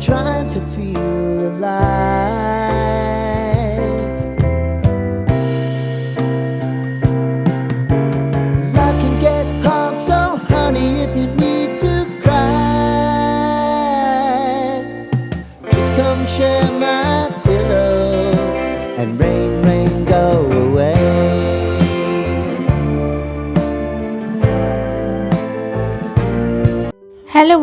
trying to feel alive.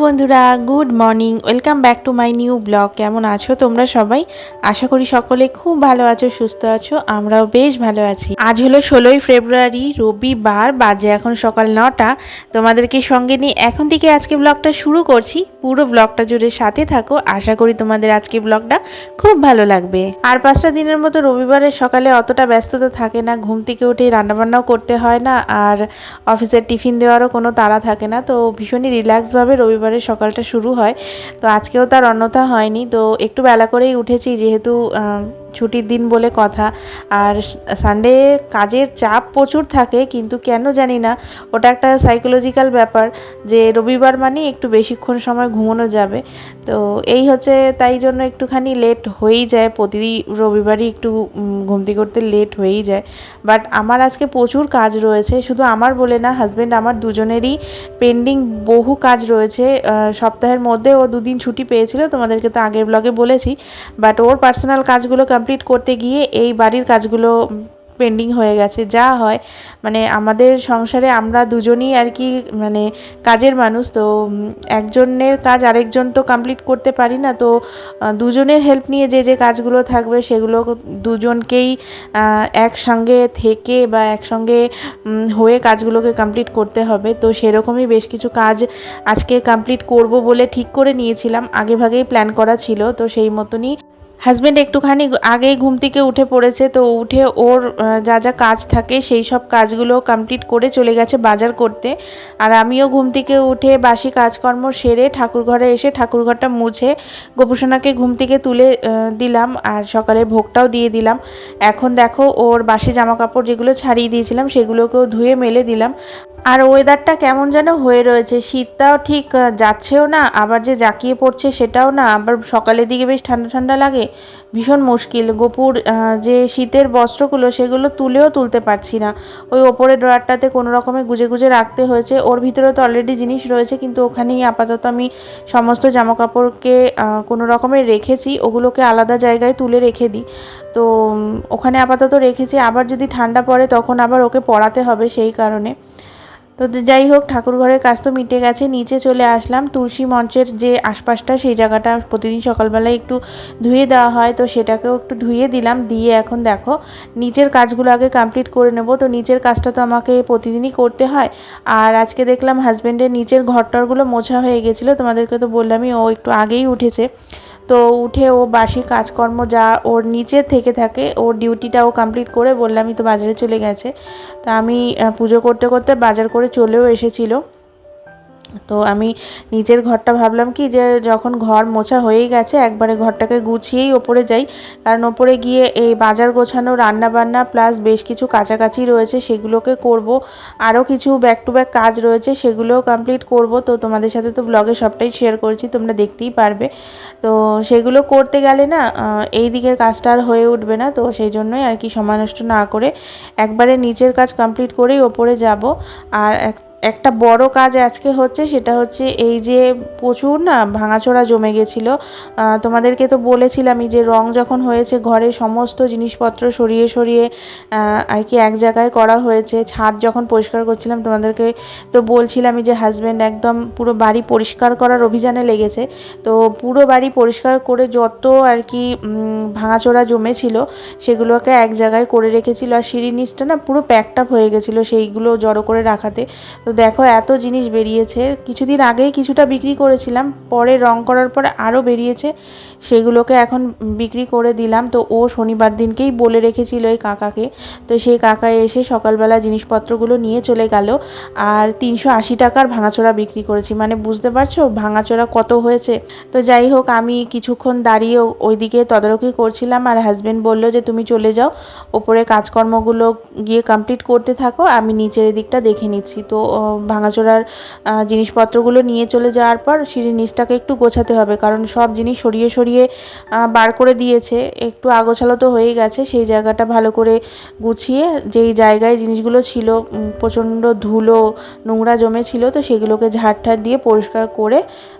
বন্ধুরা good morning welcome back to my new blog কেমন আছো তোমরা সবাই? আশা করি সকলে খুব ভালো আছো, সুস্থ আছো, আমরাও বেশ ভালো আছি। আজ হলো ষোলোই ফেব্রুয়ারি, রবিবার, বাজে এখন সকাল নটা। তোমাদেরকে সঙ্গে নিয়ে এখন থেকে আজকে ব্লগটা শুরু করছি। পুরো ব্লগটা জুড়ে সাথে থাকো। আশা করি তোমাদের আজকে ব্লগটা খুব ভালো লাগবে। আর পাঁচটা দিনের মতো রবিবারের সকালে অতটা ব্যস্ততা থাকে না। ঘুম থেকে উঠে রান্নাবান্নাও করতে হয় না। আর অফিসের টিফিন দেওয়ারও কোনো তাড়া থাকে না। তো ভীষণই রিল্যাক্সভাবে রবিবারের সকালটা শুরু হয়। তো আজকেও তার অন্যথা হয়নি। তো একটু বেলা করেই উঠেছি, যেহেতু ছুটির দিন বলে কথা। আর সানডে কাজের চাপ প্রচুর থাকে, কিন্তু কেন জানি না, ওটা একটা সাইকোলজিক্যাল ব্যাপার যে রবিবার মানে একটু বেশিক্ষণ সময় ঘুমানো যাবে। তো এই হচ্ছে তাই জন্য একটুখানি লেট হয়েই যায় প্রতি রবিবারই একটু ঘুমতি করতে লেট হয়েই যায়। বাট আমার আজকে প্রচুর কাজ রয়েছে, শুধু আমার বলে না হাজব্যান্ড আমার দুজনেরই পেন্ডিং বহু কাজ রয়েছে। সপ্তাহের মধ্যে ও দুদিন ছুটি পেয়েছিল, তোমাদেরকে তো আগের ব্লগে বলেছি। বাট ওর পার্সোনাল কাজগুলো কমপ্লিট করতে গিয়ে এই বাড়ির কাজগুলো পেন্ডিং হয়ে গেছে। যা হয় মানে আমাদের সংসারে আমরা দুজনই আর কি মানে কাজের মানুষ, তো একজনের কাজ আরেকজন তো কমপ্লিট করতে পারি না, তো দুজনের হেল্প নিয়ে যে যে কাজগুলো থাকবে সেগুলো দুজনকেই একসঙ্গে থেকে বা একসঙ্গে হয়ে কাজগুলোকে কমপ্লিট করতে হবে। তো সেরকমই বেশ কিছু কাজ আজকে কমপ্লিট করব বলে ঠিক করে নিয়েছিলাম। আগে ভাগেই প্ল্যান করা ছিল, তো সেই মতনই হাজব্যান্ড একটুখানি আগেই ঘুম থেকে উঠে পড়েছে, তো উঠে ওর যা যা কাজ থাকে সেই সব কাজগুলো কমপ্লিট করে চলে গেছে বাজার করতে। আর আমিও ঘুম থেকে উঠে বাসি কাজকর্ম সেরে ঠাকুর ঘরে এসে ঠাকুর ঘরটা মুছে গোপুসোনাকে ঘুম থেকে তুলে দিলাম আর সকালে ভোগটাও দিয়ে দিলাম। এখন দেখো ওর বাসি জামা কাপড় যেগুলো ছাড়িয়ে দিয়েছিলাম সেগুলোকেও ধুয়ে মেলে দিলাম। আর ওয়েদারটা কেমন যেন হয়ে রয়েছে। শীতটাও ঠিক যাচ্ছেও না, আবার যে জাকিয়ে পড়ছে সেটাও না, আবার সকালের দিকে বেশ ঠান্ডা ঠান্ডা লাগে, ভীষণ মুশকিল। গোপুর যে শীতের বস্ত্রগুলো সেগুলো তুলেও তুলতে পারছি না। ওই ওপরের ড্রয়ারটাতে কোনো রকমে গুজে গুজে রাখতে হয়েছে। ওর ভিতরে তো অলরেডি জিনিস রয়েছে, কিন্তু ওখানেই আপাতত আমি সমস্ত জামা কাপড়কে কোনো রকমে রেখেছি, ওগুলোকে আলাদা জায়গায় তুলে রেখে দিই। তো ওখানে আপাতত রেখেছি। আবার যদি ঠান্ডা পড়ে তখন আবার ওকে পড়াতে হবে সেই কারণে। তো যাই হোক ঠাকুর ঘরের কাজ তো মিটে গেছে। নিচে চলে আসলাম। তুলসী মঞ্চের যে আশপাশটা, সেই জায়গাটা প্রতিদিন সকালবেলায় একটু ধুয়ে দেওয়া হয়। তো সেটাকেও একটু ধুয়ে দিলাম। দিয়ে এখন দেখো, নিচের কাজগুলো আগে কমপ্লিট করে নেব। তো নিচের কাজটা তো আমাকে প্রতিদিনই করতে হয়। আর আজকে দেখলাম হাজব্যান্ডের নিচের ঘরটরগুলো মোছা হয়ে গেছিল। তোমাদেরকে তো বললামই, ও একটু আগেই উঠেছে। তো উঠে ও বাসি কাজকর্ম যা ওর নিচে থেকে থাকে, ওর ডিউটিটা ও কমপ্লিট করে বললামই তো বাজারে চলে গেছে। তা আমি পুজো করতে করতে বাজার করে চলেও এসেছিল। তো আমি নিজের ঘরটা ভাবলাম কি যে যখন ঘর মোছা হয়েই গেছে, একবারে ঘরটাকে গুছিয়েই ওপরে যাই। কারণ ওপরে গিয়ে এই বাজার গোছানো রান্না বান্না প্লাস বেশ কিছু কাছাকাছি রয়েছে, সেগুলোকে করব। আরও কিছু ব্যাক টু ব্যাক কাজ রয়েছে, সেগুলোও কমপ্লিট করব। তো তোমাদের সাথে তো ব্লগে সবটাই শেয়ার করেছি, তোমরা দেখতেই পারবে। তো সেগুলো করতে গেলে না এই দিকের কাজটা আর হয়ে উঠবে না। তো সেই জন্যই আর কি সময় নষ্ট না করে একবারে নিচের কাজ কমপ্লিট করেই ওপরে যাব। আর এক একটা বড় কাজ আজকে হচ্ছে সেটা হচ্ছে এই যে প্রচুর না ভাঙাচোরা জমে গেছিল। তোমাদেরকে তো বলেছিলামই যে রং যখন হয়েছে ঘরে সমস্ত জিনিসপত্র সরিয়ে সরিয়ে আর কি এক জায়গায় করা হয়েছে। ছাদ যখন পরিষ্কার করছিলাম তোমাদেরকে তো বলছিলামই যে হাজব্যান্ড একদম পুরো বাড়ি পরিষ্কার করার অভিযানে লেগেছে। তো পুরো বাড়ি পরিষ্কার করে যত আর কি ভাঙাচোরা জমেছিল সেগুলোকে এক জায়গায় করে রেখেছিল। আর সিঁড়ি নিচটা না পুরো প্যাকড আপ হয়ে গেছিল সেইগুলো জড়ো করে রাখাতে। তো দেখো, এত জিনিস বেরিয়েছে। কিছুদিন আগেই কিছুটা বিক্রি করেছিলাম, পরে রং করার পরে আরও বেরিয়েছে। সেগুলোকে এখন বিক্রি করে দিলাম। তো ও শনিবার দিনকেই বলে রেখেছিল এই কাকাকে। তো সেই কাকা এসে সকালবেলা জিনিসপত্রগুলো নিয়ে চলে গেল আর তিনশো আশি টাকার ভাঙাচোরা বিক্রি করেছি। মানে বুঝতে পারছ ভাঙাচোরা কত হয়েছে? তো যাই হোক, আমি কিছুক্ষণ দাঁড়িয়ে ওইদিকে তদারকি করছিলাম আর হাজব্যান্ড বলল যে, তুমি চলে যাও, ওপরে কাজকর্মগুলো গিয়ে কমপ্লিট করতে থাকো, আমি নিচের দিকটা দেখে নিচ্ছি। তো ভাঙাচোরার জিনিসপত্রগুলো নিয়ে চলে যাওয়ার পর সিঁড়ির নিচটাকে একটু গোছাতে হবে। কারণ সব জিনিস সরিয়ে সরিয়ে বার করে দিয়েছে। একটু আগোছালো তো হয়ে গেছে। সেই জায়গাটা ভালো করে গুছিয়ে যেই জায়গায় জিনিসগুলো ছিল প্রচণ্ড ধুলো, নোংরা জমে ছিল, তো সেগুলোকে ঝাড় দিয়ে পরিষ্কার করে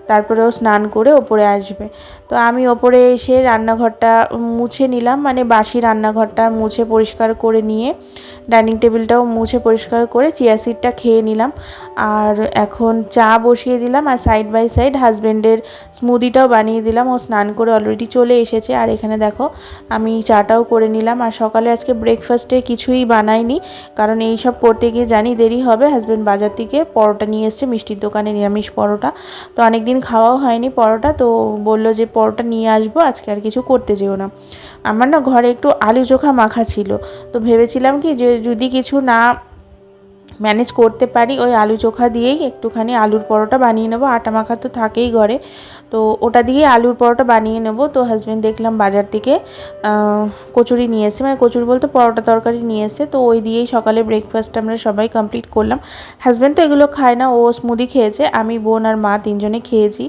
তারপরেও স্নান করে ওপরে আসবে। তো আমি ওপরে এসে রান্নাঘরটা মুছে নিলাম। মানে বাসি রান্নাঘরটা মুছে পরিষ্কার করে নিয়ে, ডাইনিং টেবিলটাও মুছে পরিষ্কার করে, চিয়া সিডটা খেয়ে নিলাম। আর এখন চা বসিয়ে দিলাম আর সাইড বাই সাইড হাজব্যান্ডের স্মুদিটাও বানিয়ে দিলাম। ও স্নান করে অলরেডি চলে এসেছে। আর এখানে দেখো, আমি চাটাও করে নিলাম। আর সকালে আজকে ব্রেকফাস্টে কিছুই বানাইনি। কারণ এই সব করতে গিয়ে জানি দেরি হবে। হাজব্যান্ড বাজার থেকে পরোটা নিয়ে এসছে। মিষ্টির দোকানে নিরামিষ পরোটা। তো অনেক দিন খাওয়াও হয়নি পরোটা। তো বলল যে পরোটা নিয়ে আসব। আজকে আর কিছু করতে যেও না। আমার না ঘরে একটু আলু চোখা মাখা ছিল। তো ভেবেছিলাম কি যে যদি কিছু না ম্যানেজ করতে পারি। ওই আলু চোখা দিয়েই একটুখানি আলুর পরোটা বানিয়ে নেব। আটা মাখা তো থাকেই ঘরে। তো ওটা দিয়ে আলুর পরোটা বানিয়ে নেব। তো হাজব্যান্ড দেখলাম বাজার থেকে কচুরি নিয়ে এসেছে। মানে কচুরি বলতে পরোটা তরকারি নিয়ে এসেছে। তো ওই দিয়েই সকালে ব্রেকফাস্ট আমরা সবাই কমপ্লিট করলাম। হাজব্যান্ড তো এগুলো খায় না। ও স্মুদি খেয়েছে। আমি, বোন আর মা তিনজনে খেয়েছি।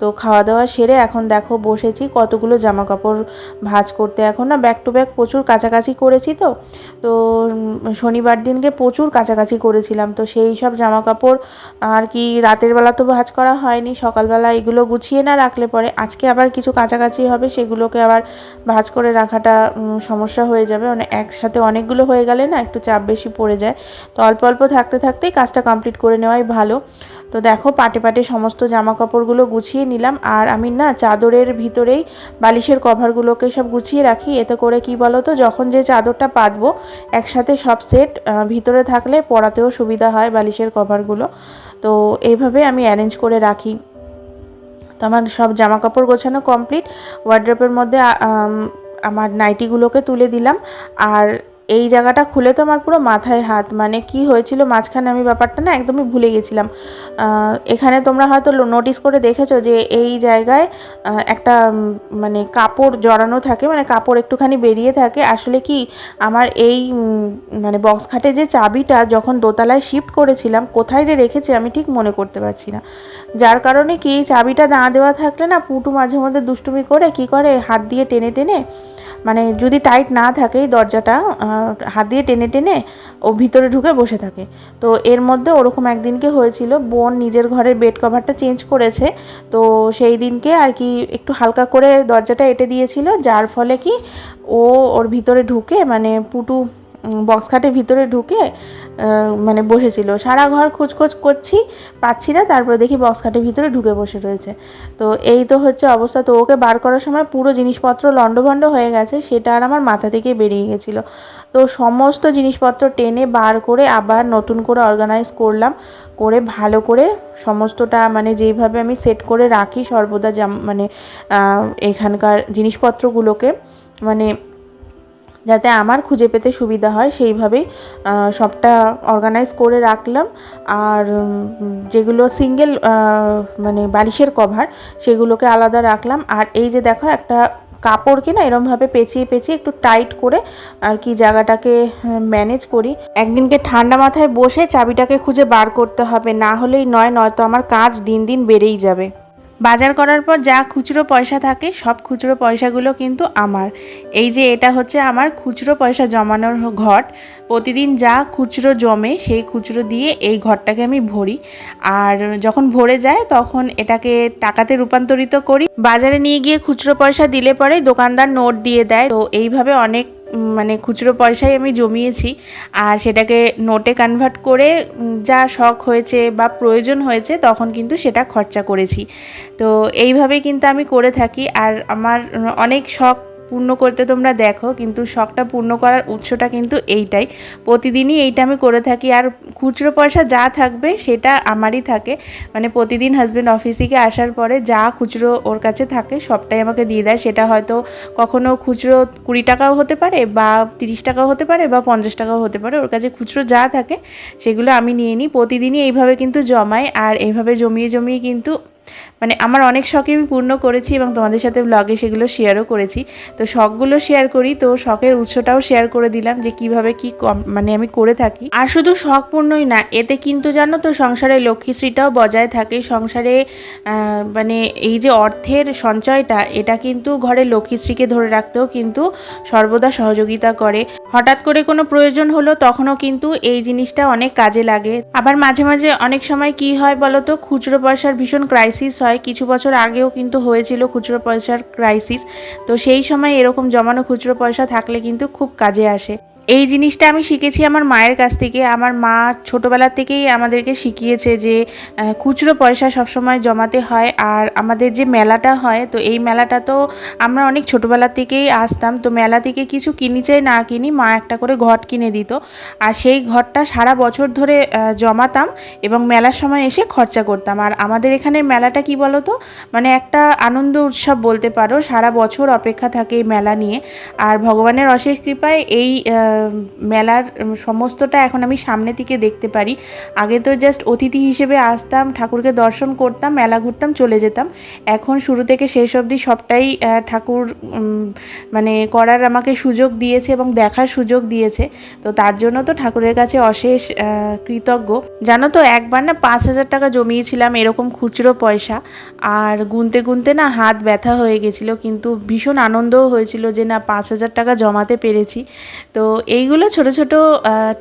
তো খাওয়া দাওয়া সেরে এখন দেখো বসেছি, কতগুলো জামা কাপড় ভাঁজ করতে এখন। না ব্যাক টু ব্যাক প্রচুর কাছাকাছি করেছি তো। তো শনিবার দিনকে প্রচুর কাছাকাছি করেছিলাম। তো সেই সব জামা কাপড় আর কি রাতের বেলা তো ভাঁজ করা হয়নি, সকালবেলা এগুলো গুছিয়ে না রাখলে পরে আজকে আবার কিছু কাছাকাছি হবে, সেগুলোকে আবার ভাঁজ করে রাখাটা সমস্যা হয়ে যাবে। মানে একসাথে অনেকগুলো হয়ে গেলে না একটু চাপ বেশি পড়ে যায়। তো অল্প অল্প থাকতে থাকতেই কাজটা কমপ্লিট করে নেওয়াই ভালো। তো দেখো, পাটে পাটে সমস্ত জামা কাপড়গুলো গুছিয়ে নিলাম। আর আমি না, চাদরের ভিতরেই বালিশের কভারগুলোকে সব গুছিয়ে রাখি। এতে করে কি বলো তো যখন যে চাদরটা পাতবো, একসাথে সব সেট ভিতরে থাকলে পরাতেও সুবিধা হয় বালিশের কভারগুলো। তো এইভাবে আমি অ্যারেঞ্জ করে রাখি। তো আমার সব জামা কাপড় গোছানো কমপ্লিট ওয়ার্ড্রপের মধ্যে আমার নাইটিগুলোকে তুলে দিলাম। আর এই জায়গাটা খুলে তো আমার পুরো মাথায় হাত। মানে কি হয়েছিল মাঝখানে আমি ব্যাপারটা না একদমই ভুলে গেছিলাম। এখানে তোমরা হয়তো নোটিস করে দেখেছ যে এই জায়গায় একটা মানে কাপড় জড়ানো থাকে মানে কাপড় একটুখানি বেরিয়ে থাকে। আসলে কি আমার এই মানে বক্স খাটে যে চাবিটা যখন দোতলায় শিফট করেছিলাম, কোথায় যে রেখেছি আমি ঠিক মনে করতে পারছি না। যার কারণে কি চাবিটা না দেওয়া থাকলে না পুটু মাঝে মধ্যে দুষ্টুমি করে কি করে, হাত দিয়ে টেনে টেনে মানে যদি টাইট না থাকে দরজাটা হাত দিয়ে টেনে টেনে ও ভিতরে ঢুকে বসে থাকে। তো এর মধ্যে ওরকম একদিনকে হয়েছিল, বোন নিজের ঘরের বেড কভারটা চেঞ্জ করেছে। তো সেই দিনকে আর কি একটু হালকা করে দরজাটা এটে দিয়েছিল, যার ফলে কি ও ওর ভিতরে ঢুকে মানে পুটু বক্স খাটের ভিতরে ঢুকে মানে বসেছিল। সারা ঘর খোঁজখোঁজ করছি, পাচ্ছি না, তারপরে দেখি বক্স খাটের ভিতরে ঢুকে বসে রয়েছে। তো এই তো হচ্ছে অবস্থা। তো ওকে বার করার সময় পুরো জিনিসপত্র লণ্ডভণ্ড হয়ে গেছে, সেটা আর আমার মাথা থেকে বেরিয়ে গেছিল। তো সমস্ত জিনিসপত্র টেনে বার করে আবার নতুন করে অর্গানাইজ করলাম, করে ভালো করে সমস্তটা মানে যেইভাবে আমি সেট করে রাখি সর্বদা মানে এখানকার জিনিসপত্রগুলোকে মানে যাতে আমার খুঁজে পেতে সুবিধা হয়, সেইভাবেই সবটা অর্গানাইজ করে রাখলাম। আর যেগুলো সিঙ্গেল মানে বালিশের কভার সেগুলোকে আলাদা রাখলাম। আর এই যে দেখো, একটা কাপড়কে না এরমভাবে পেঁচিয়ে পেঁচিয়ে একটু টাইট করে আর কি জায়গাটাকে ম্যানেজ করি। একদিনকে ঠান্ডা মাথায় বসে চাবিটাকে খুঁজে বার করতে হবে, না হলেই নয়, নয়তো আমার কাজ দিন দিন বেড়েই যাবে। বাজার করার পর যা খুচরো পয়সা থাকে, সব খুচরো পয়সাগুলো কিন্তু আমার। এই যে এটা হচ্ছে আমার খুচরো পয়সা জমানোর ঘট। প্রতিদিন যা খুচরো জমে, সেই খুচরো দিয়ে এই ঘরটাকে আমি ভরি। আর যখন ভরে যায়, তখন এটাকে টাকাতে রূপান্তরিত করি। বাজারে নিয়ে গিয়ে খুচরো পয়সা দিলে পরে দোকানদার নোট দিয়ে দেয়। তো এইভাবে অনেক মানে খুচরো পয়সাই আমি জমিয়েছি আর সেটাকে নোটে কনভার্ট করে যা শখ হয়েছে বা প্রয়োজন হয়েছে তখন কিন্তু সেটা খরচা করেছি। তো এইভাবেই কিন্তু আমি করে থাকি আর আমার অনেক শখ পূর্ণ করতে তোমরা দেখো, কিন্তু শখটা পূর্ণ করার উৎসটা কিন্তু এইটাই। প্রতিদিনই এইটা আমি করে থাকি, আর খুচরো পয়সা যা থাকবে সেটা আমারই থাকে। মানে প্রতিদিন হাজব্যান্ড অফিস থেকে আসার পরে যা খুচরো ওর কাছে থাকে সবটাই আমাকে দিয়ে দেয়। সেটা হয়তো কখনো খুচরো কুড়ি টাকাও হতে পারে বা তিরিশ টাকাও হতে পারে বা পঞ্চাশ টাকাও হতে পারে। ওর কাছে খুচরো যা থাকে সেগুলো আমি নিয়ে নিই। প্রতিদিনই এইভাবে কিন্তু জমাই, আর এইভাবে জমিয়ে জমিয়ে কিন্তু মানে আমার অনেক শখই আমি পূর্ণ করেছি এবং তোমাদের সাথে ব্লগে সেগুলো শেয়ারও করেছি। তো শখগুলো শেয়ার করি, তো শখের উৎসটাও শেয়ার করে দিলাম যে কীভাবে কি মানে আমি করে থাকি। আর শুধু শখ পূর্ণই না, এতে কিন্তু জানো তো সংসারে লক্ষ্মীশ্রীটাও বজায় থাকে। সংসারে মানে এই যে অর্থের সঞ্চয়টা, এটা কিন্তু ঘরে লক্ষ্মীশ্রীকে ধরে রাখতেও কিন্তু সর্বদা সহযোগিতা করে। হঠাৎ করে কোনো প্রয়োজন হলো, তখনও কিন্তু এই জিনিসটা অনেক কাজে লাগে। আবার মাঝে মাঝে অনেক সময় কি হয় বলো তো, খুচরো পয়সার ভীষণ ক্রাইসিস হয়। কিছু বছর আগেও কিন্তু হয়েছিল খুচরো পয়সার ক্রাইসিস তো সেই সময় এরকম জমানো খুচরো পয়সা থাকলে কিন্তু খুব কাজে আসে। এই জিনিসটা আমি শিখেছি আমার মায়ের কাছ থেকে। আমার মা ছোটোবেলা থেকেই আমাদেরকে শিখিয়েছে যে খুচরো পয়সা সবসময় জমাতে হয়। আর আমাদের যে মেলাটা হয়, তো এই মেলাটা তো আমরা অনেক ছোটোবেলা থেকেই আসতাম। তো মেলা থেকে কিছু কিনি চাই, না কিনি মা একটা করে ঘট কিনে দিত। আর সেই ঘরটা সারা বছর ধরে জমাতাম এবং মেলার সময় এসে খরচা করতাম। আর আমাদের এখানের মেলাটা কি বলো তো মানে একটা আনন্দ উৎসব বলতে পারো। সারা বছর অপেক্ষা থাকে এই মেলা নিয়ে। আর ভগবানের অশেষ কৃপায় এই মেলার সমস্তটা এখন আমি সামনে থেকে দেখতে পারি। আগে তো জাস্ট অতিথি হিসেবে আসতাম, ঠাকুরকে দর্শন করতাম, মেলা ঘুরতাম, চলে যেতাম। এখন শুরু থেকে শেষ অবধি সবটাই ঠাকুর মানে করার আমাকে সুযোগ দিয়েছে এবং দেখার সুযোগ দিয়েছে। তো তার জন্য তো ঠাকুরের কাছে অশেষ কৃতজ্ঞ। জানো তো, একবার না পাঁচ হাজার টাকা জমিয়েছিলাম এরকম খুচরো পয়সা। আর গুনতে গুনতে না হাত ব্যথা হয়ে গেছিল, কিন্তু ভীষণ আনন্দও হয়েছিল যে না পাঁচ হাজার টাকা জমাতে পেরেছি। তো এইগুলো ছোট ছোট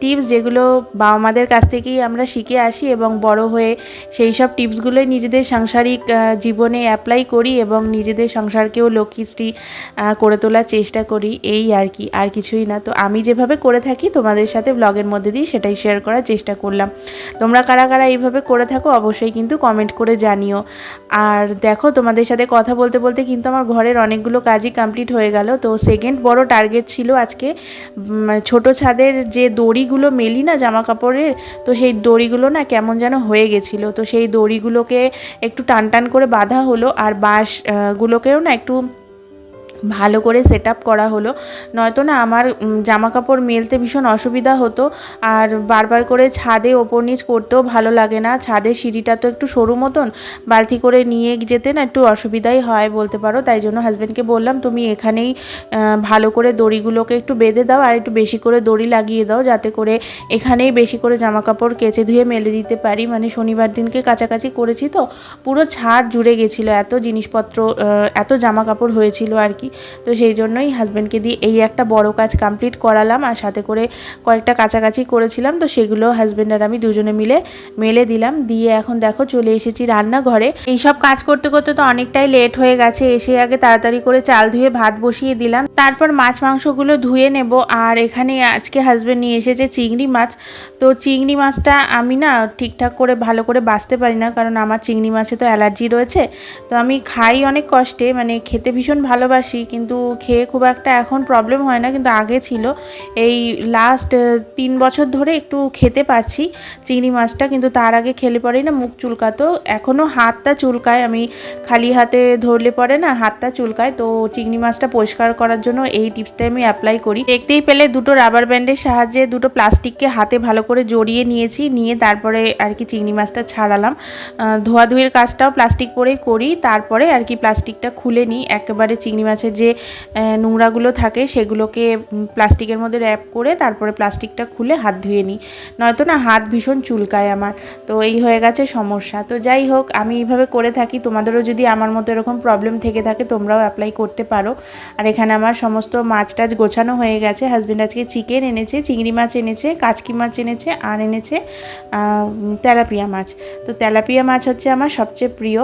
টিপস যেগুলো বাবা মাদের কাছ থেকেই আমরা শিখে আসি এবং বড় হয়ে সেই সব টিপসগুলোই নিজেদের সাংসারিক জীবনে অ্যাপ্লাই করি এবং নিজেদের সংসারকেও লক্ষ্মীশ্রী করে তোলার চেষ্টা করি, এই আর কি, আর কিছুই না। তো আমি যেভাবে করে থাকি তোমাদের সাথে ব্লগের মধ্যে দিয়ে সেটাই শেয়ার করার চেষ্টা করলাম। তোমরা কারা কারা এইভাবে করে থাকো অবশ্যই কিন্তু কমেন্ট করে জানিও। আর দেখো তোমাদের সাথে কথা বলতে বলতে কিন্তু আমার ঘরের অনেকগুলো কাজই কমপ্লিট হয়ে গেল। তো সেকেন্ড বড় টার্গেট ছিল আজকে ছোট ছাদের যে দড়িগুলো মেলি না জামা কাপড়ের তো সেই দড়িগুলো না কেমন যেন হয়ে গেছিল। তো সেই দড়িগুলোকে একটু টান টান করে বাঁধা হলো, আর বাঁশগুলোকেও গুলোকেও না একটু ভালো করে সেট করা হলো। নয়তো না আমার জামা কাপড় মেলতে ভীষণ অসুবিধা হতো। আর বারবার করে ছাদে ওপর নিচ করতেও ভালো লাগে না। ছাদের সিঁড়িটা তো একটু সরু মতন, বালতি করে নিয়ে যেতে না একটু অসুবিধাই হয় বলতে পারো। তাই জন্য হাজব্যান্ডকে বললাম, তুমি এখানেই ভালো করে দড়িগুলোকে একটু বেঁধে দাও আর একটু বেশি করে দড়ি লাগিয়ে দাও যাতে করে এখানেই বেশি করে জামা কাপড় কেচে ধুয়ে মেলে দিতে পারি। মানে শনিবার দিনকে কাছাকাছি করেছি তো, পুরো ছাদ জুড়ে গেছিল। এত জিনিসপত্র এত জামা কাপড় হয়েছিল আর কি। তো সেই জন্যই হাজব্যান্ডকে দিয়ে এই একটা বড় কাজ কমপ্লিট করালাম আর সাথে করে কয়েকটা কাছাকাছি করেছিলাম। তো সেগুলো হাজব্যান্ড আর আমি দুজনে মিলে মেলে দিলাম। দিয়ে এখন দেখো চলে এসেছি রান্নাঘরে। এইসব কাজ করতে করতে তো অনেকটাই লেট হয়ে গেছে। এসে আগে তাড়াতাড়ি করে চাল ধুয়ে ভাত বসিয়ে দিলাম। তারপর মাছ মাংসগুলো ধুয়ে নেব। আর এখানে আজকে হাজব্যান্ড নিয়ে এসেছে চিংড়ি মাছ। তো চিংড়ি মাছটা আমি না ঠিকঠাক করে ভালো করে বাঁচতে পারি না। কারণ আমার চিংড়ি মাছে তো অ্যালার্জি রয়েছে। তো আমি খাই অনেক কষ্টে। মানে খেতে ভীষণ ভালোবাসি। কিন্তু খেয়ে খুব একটা এখন প্রবলেম হয় না, কিন্তু আগে ছিল। এই লাস্ট তিন বছর ধরে একটু খেতে পারছি চিংড়ি মাছটা, কিন্তু তার আগে খেলে পরেই না মুখ চুলকাতো। এখনও হাতটা চুলকায়, আমি খালি হাতে ধরলে পরে না হাতটা চুলকায়। তো চিংড়ি মাছটা পরিষ্কার করার জন্য এই টিপসটা আমি অ্যাপ্লাই করি। দেখতেই পেলে দুটো রাবার ব্যান্ডের সাহায্যে দুটো প্লাস্টিককে হাতে ভালো করে জড়িয়ে নিয়েছি, নিয়ে তারপরে আর কি চিংড়ি মাছটা ছাড়ালাম। ধোয়াধুয়ির কাজটাও প্লাস্টিক পরেই করি, তারপরে আর কি প্লাস্টিকটা খুলে নিই। একেবারে চিংড়ি মাছের যে নোংরাগুলো থাকে সেগুলোকে প্লাস্টিকের মধ্যে র্যাপ করে তারপরে প্লাস্টিকটা খুলে হাত ধুয়ে নিই। নয়তো না হাত ভীষণ চুলকায় আমার। তো এই হয়ে গেছে সমস্যা। তো যাই হোক, আমি এইভাবে করে থাকি। তোমাদেরও যদি আমার মতো এরকম প্রবলেম থেকে থাকে, তোমরাও অ্যাপ্লাই করতে পারো। আর এখানে আমার সমস্ত মাছ টাছ গোছানো হয়ে গেছে। হাজব্যান্ড আজকে চিকেন এনেছে, চিংড়ি মাছ এনেছে, কাচকি মাছ এনেছে আর এনেছে তেলাপিয়া মাছ। তো তেলাপিয়া মাছ হচ্ছে আমার সবচেয়ে প্রিয়।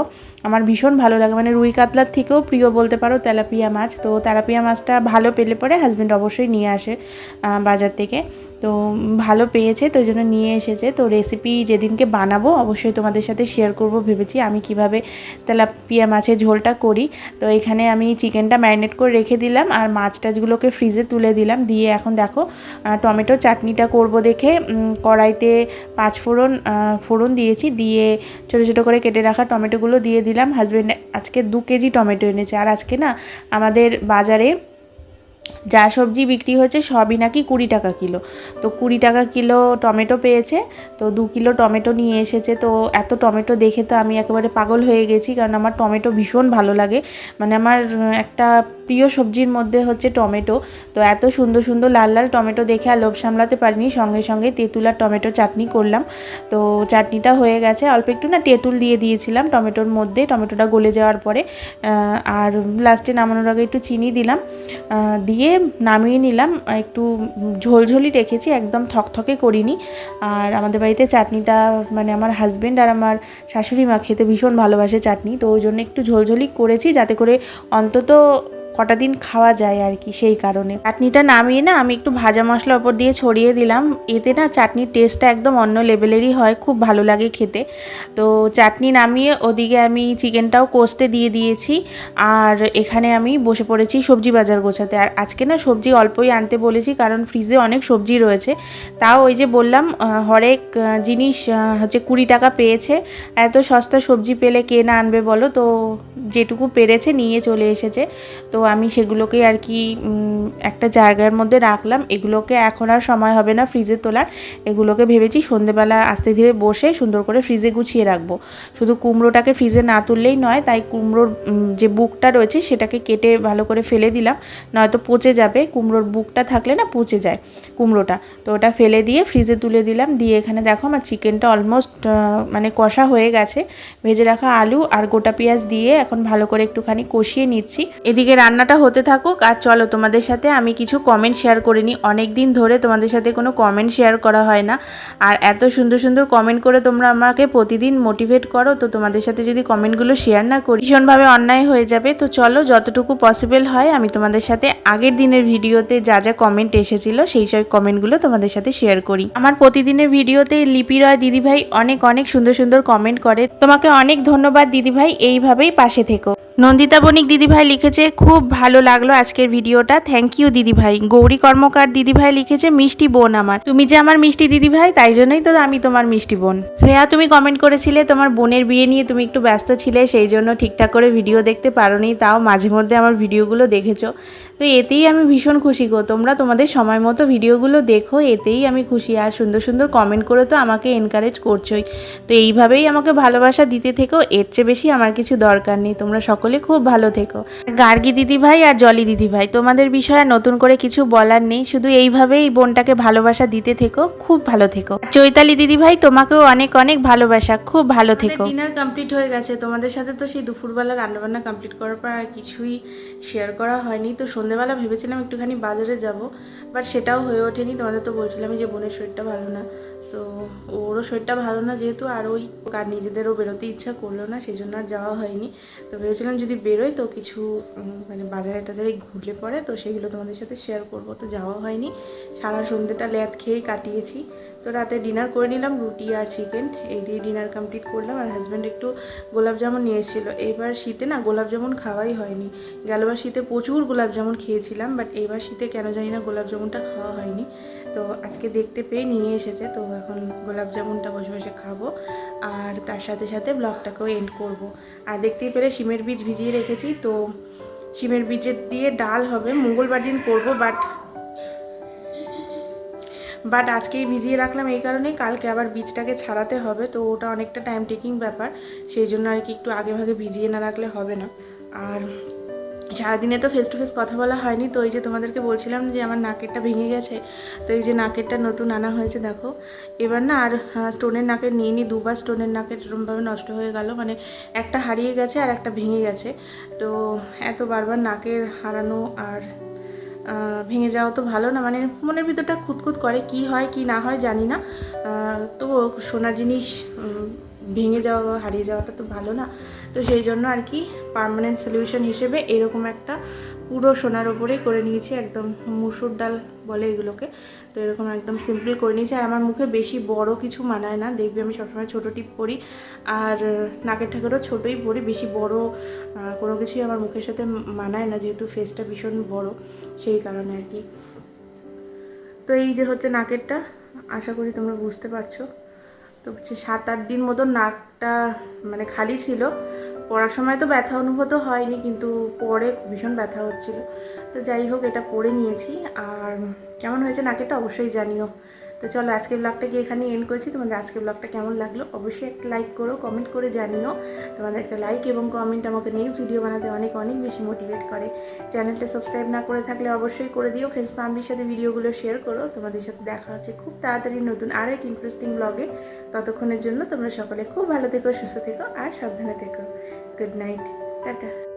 আমার ভীষণ ভালো লাগে। মানে রুই কাতলার থেকেও প্রিয় বলতে পারো তেলাপিয়া মাছ। তো তেলাপিয়া মাছটা ভালো পেলে পরে হাজব্যান্ড অবশ্যই নিয়ে আসে বাজার থেকে। তো ভালো পেয়েছে, তো জন্য নিয়ে এসেছে। তো রেসিপি যেদিনকে বানাবো অবশ্যই তোমাদের সাথে শেয়ার করব। ভেবেছি আমি কীভাবে তেলাপিয়া মাছের ঝোলটা করি। তো এখানে আমি চিকেনটা ম্যারিনেট করে রেখে দিলাম আর মাছ টাছগুলোকে ফ্রিজে তুলে দিলাম। দিয়ে এখন দেখো টমেটো চাটনিটা করব দেখে কড়াইতে পাঁচ ফোড়ন ফোড়ন দিয়েছি। দিয়ে ছোটো ছোটো করে কেটে রাখা টমেটোগুলো দিয়ে দিলাম। হাজব্যান্ড আজকে দু কেজি টমেটো এনেছে। আর আজকে না আমাদের বাজারে যা সবজি বিক্রি হচ্ছে সবই নাকি কুড়ি টাকা কিলো। তো কুড়ি টাকা কিলো টমেটো পেয়েছে, তো দু কিলো টমেটো নিয়ে এসেছে। তো এত টমেটো দেখে তো আমি একেবারে পাগল হয়ে গেছি, কারণ আমার টমেটো ভীষণ ভালো লাগে। মানে আমার একটা প্রিয় সবজির মধ্যে হচ্ছে টমেটো। তো এত সুন্দর সুন্দর লাল লাল টমেটো দেখে আর লোভ সামলাতে পারিনি। সঙ্গে সঙ্গে তেঁতুল আর টমেটো চাটনি করলাম। তো চাটনিটা হয়ে গেছে। অল্প একটু না তেঁতুল দিয়ে দিয়েছিলাম টমেটোর মধ্যে। টমেটোটা গলে যাওয়ার পরে আর লাস্টে নামানোর আগে একটু চিনি দিলাম। দিয়ে নামিয়ে নিলাম। একটু ঝোলঝোলি রেখেছি, একদম থকথকে করিনি। আর আমাদের বাড়িতে চাটনিটা মানে আমার হাজব্যান্ড আর আমার শাশুড়ি মা খেতে ভীষণ ভালোবাসে চাটনি, তো ওই জন্য একটু ঝোলঝোলি করেছি যাতে করে অন্তত কটা দিন খাওয়া যায় আর কি সেই কারণে। চাটনিটা নামিয়ে না আমি একটু ভাজা মশলা ওপর দিয়ে ছড়িয়ে দিলাম। এতে না চাটনির টেস্টটা একদম অন্য লেভেলেরই হয়, খুব ভালো লাগে খেতে। তো চাটনি নামিয়ে ওদিকে আমি চিকেনটাও কষতে দিয়ে দিয়েছি। আর এখানে আমি বসে পড়েছি সবজি বাজার গোছাতে। আর আজকে না সবজি অল্পই আনতে বলেছি কারণ ফ্রিজে অনেক সবজি রয়েছে। তাও ওই যে বললাম হরেক জিনিস হচ্ছে কুড়ি টাকা পেয়েছে। এত সস্তা সবজি পেলে কে না আনবে বলো? তো যেটুকু পেরেছে নিয়ে চলে এসেছে। তো আমি সেগুলোকে আর কি একটা জায়গার মধ্যে রাখলাম। এগুলোকে এখন আর সময় হবে না ফ্রিজে তোলার। এগুলোকে ভেবেছি সন্ধেবেলা আস্তে ধীরে বসে সুন্দর করে ফ্রিজে গুছিয়ে রাখব। শুধু কুমড়োটাকে ফ্রিজে না তুললেই নয়, তাই কুমড়োর যে বুকটা রয়েছে সেটাকে কেটে ভালো করে ফেলে দিলাম। নয়তো পচে যাবে, কুমড়োর বুকটা থাকলে না পচে যায় কুমড়োটা। তো ওটা ফেলে দিয়ে ফ্রিজে তুলে দিলাম। দিয়ে এখানে দেখো আমার চিকেনটা অলমোস্ট মানে কষা হয়ে গেছে। ভেজে রাখা আলু আর গোটা পেঁয়াজ দিয়ে এখন ভালো করে একটুখানি কষিয়ে নিচ্ছি। এদিকে রান্নাটা হতে থাকুক, আর চলো তোমাদের সাথে আমি কিছু কমেন্ট শেয়ার করে নিই। অনেক দিন ধরে তোমাদের সাথে কোনো কমেন্ট শেয়ার করা হয় না। আর এত সুন্দর সুন্দর কমেন্ট করে তোমরা আমাকে প্রতিদিন মোটিভেট করো, তো তোমাদের সাথে যদি কমেন্টগুলো শেয়ার না করি, ভীষণভাবে অন্যায় হয়ে যাবে। তো চলো যতটুকু পসিবল হয়, আমি তোমাদের সাথে আগের দিনের ভিডিওতে যা যা কমেন্ট এসেছিল, সেই সব কমেন্টগুলো তোমাদের সাথে শেয়ার করি। আমার প্রতিদিনের ভিডিওতে লিপি রয় দিদিভাই অনেক অনেক সুন্দর সুন্দর কমেন্ট করে। তোমাকে অনেক ধন্যবাদ দিদিভাই, এইভাবেই পাশে থেকো। নন্দিতা বণিক দিদিভাই লিখেছে, খুব ভালো লাগল আজকের ভিডিওটা। থ্যাংক ইউ দিদিভাই। গৌরী কর্মকার দিদিভাই লিখেছে, মিষ্টি বোন আমার। তুমি যে আমার মিষ্টি দিদিভাই, তাই জন্যই তো আমি তোমার মিষ্টি বোন। শ্রেয়া, তুমি কমেন্ট করেছিলে তোমার বোনের বিয়ে নিয়ে তুমি একটু ব্যস্ত ছিলে, সেই জন্য ঠিকঠাক করে ভিডিও দেখতে পারোনি। তাও মাঝে মধ্যে আমার ভিডিওগুলো দেখেছ। তো এতেই আমি ভীষণ খুশি গো। তোমরা তোমাদের সময় মতো ভিডিওগুলো দেখো, এতেই আমি খুশি। আর সুন্দর সুন্দর কমেন্ট করে তো আমাকে এনকারেজ করছোই। তো এইভাবেই আমাকে ভালোবাসা দিতে থেকেও এর চেয়ে বেশি আমার কিছু দরকার নেই। তোমরা সকলে খুব ভালো থেকো। গার্গী দিদিভাই আর জলি দিদিভাই তোমাদের বিষয়ে নতুন করে কিছু বলার নেই শুধু এইভাবেই বোনটাকে ভালোবাসা দিতে থেকো খুব ভালো থেকো। চৈতালি দিদিভাই তোমাকেও অনেক অনেক ভালোবাসা খুব ভালো থেকো। ডিনার কমপ্লিট হয়ে গেছে তোমাদের সাথে তো সেই দুপুরবেলা রান্নাবান্না কমপ্লিট করার পর আর কিছুই শেয়ার করা হয়নি। তো সন্ধেবেলা ভেবেছিলাম একটুখানি বাজারে যাব বাট সেটাও হয়ে ওঠেনি তোমাদের তো বলছিলাম যে বোনের শরীরটা ভালো না। তো ওরও শরীরটা ভালো না যেহেতু, আর ওই কার নিজেদেরও বেরোতে ইচ্ছা করল না সেই জন্য আর যাওয়া হয়নি। তো ভেবেছিলাম যদি বেরোই তো কিছু মানে বাজারে টাজারে ঘুরলে পরে, তো সেগুলো তোমাদের সাথে শেয়ার করব। তো যাওয়া হয়নি। সারা সন্ধ্যেটা ল্যাদ খেয়েই কাটিয়েছি। তো রাতে ডিনার করে নিলাম, রুটি আর চিকেন এই দিয়ে ডিনার কমপ্লিট করলাম, আর হাজব্যান্ড একটু গোলাপ জামুন নিয়ে এসেছিল। এবার শীতে না গোলাপ জামুন খাওয়াই হয়নি। গেলবার শীতে প্রচুর গোলাপ জামুন খেয়েছিলাম বাট এবার শীতে কেন জানি না গোলাপ জামুনটা খাওয়া হয়নি। তো আজকে দেখতে পেয়ে নিয়ে এসেছে, তো এখন গোলাপ জামুনটা বসে বসে খাব আর তার সাথে সাথে ব্লগটাকেও এন্ড করব। আর দেখতেই পেলে শিমের বীজ ভিজিয়ে রেখেছি, তো শিমের বীজের দিয়ে ডাল হবে, মঙ্গলবার দিন করব বাট বাট আজকেই ভিজিয়ে রাখলাম এই কারণেই কালকে আবার বীজটাকে ছাড়াতে হবে, তো ওটা অনেকটা টাইম টেকিং ব্যাপার, সেই জন্য আর কি একটু আগে ভাগে ভিজিয়ে না রাখলে হবে না। আর সারাদিনে তো ফেস টু ফেস কথা বলা হয়নি, তো এই যে তোমাদেরকে বলছিলাম যে আমার নাকেরটা ভেঙে গেছে, তো এই যে নাকেরটা নতুন আনা হয়েছে, দেখো। এবার না আর স্টোনের নাকের নিয়ে নিই দুবার স্টোনের নাকের এরকমভাবে নষ্ট হয়ে গেল মানে একটা হারিয়ে গেছে আর একটা ভেঙে গেছে। তো এত বারবার নাকের হারানো আর ভেঙে যাওয়া তো ভালো না মানে মনের ভিতরটা খুঁতখুত করে, কি হয়, কি না হয় জানি না। তো সোনার জিনিস ভেঙে যাওয়া বা হারিয়ে যাওয়াটা তো ভালো না। তো সেই জন্য আর কি পার্মানেন্ট সলিউশন হিসেবে এরকম একটা পুরো সোনার ওপরেই করে নিয়েছি, একদম মুসুর ডাল বলে এগুলোকে। তো এরকম একদম সিম্পল করে নিয়েছি। আর আমার মুখে বেশি বড় কিছু মানায় না। দেখবি আমি সবসময় ছোটো টিপ পরি। আর নাকের ঠাকুরও ছোটোই পরি, বেশি বড় কোনো কিছুই আমার মুখের সাথে মানায় না, যেহেতু ফেসটা ভীষণ বড়, সেই কারণে আর কি। তো এই যে হচ্ছে নাকেরটা, আশা করি তোমরা বুঝতে পারছ। তো সাত, আট দিন মতো নাকটা মানে খালি ছিল। পড়ার সময় তো ব্যথা অনুভূত হয়নি, কিন্তু পরে ভীষণ ব্যথা হচ্ছিল। তো যাই হোক, এটা পরে নিয়েছি। আর কেমন হয়েছে নাকেরটা অবশ্যই জানিও। তো চলো আজকের ব্লগটাকে এখানে এন্ড করেছি? তোমাদের আজকে ব্লগটা কেমন লাগল? অবশ্যই একটা লাইক করো কমেন্ট করে জানিও। তোমাদের একটা লাইক এবং কমেন্ট আমাকে নেক্সট ভিডিও বানাতে অনেক অনেক বেশি মোটিভেট করে। চ্যানেলটা সাবস্ক্রাইব না করে থাকলে অবশ্যই করে দিও। ফ্রেন্ডস ফ্যামিলির সাথে ভিডিওগুলো শেয়ার করো। তোমাদের সাথে দেখা হচ্ছে খুব তাড়াতাড়ি নতুন আর এক ইন্টারেস্টিং ব্লগে ততক্ষণের জন্য তোমরা সকলে খুব ভালো থেকো, সুস্থ থেকো আর সাবধানে থেকো। Good night tata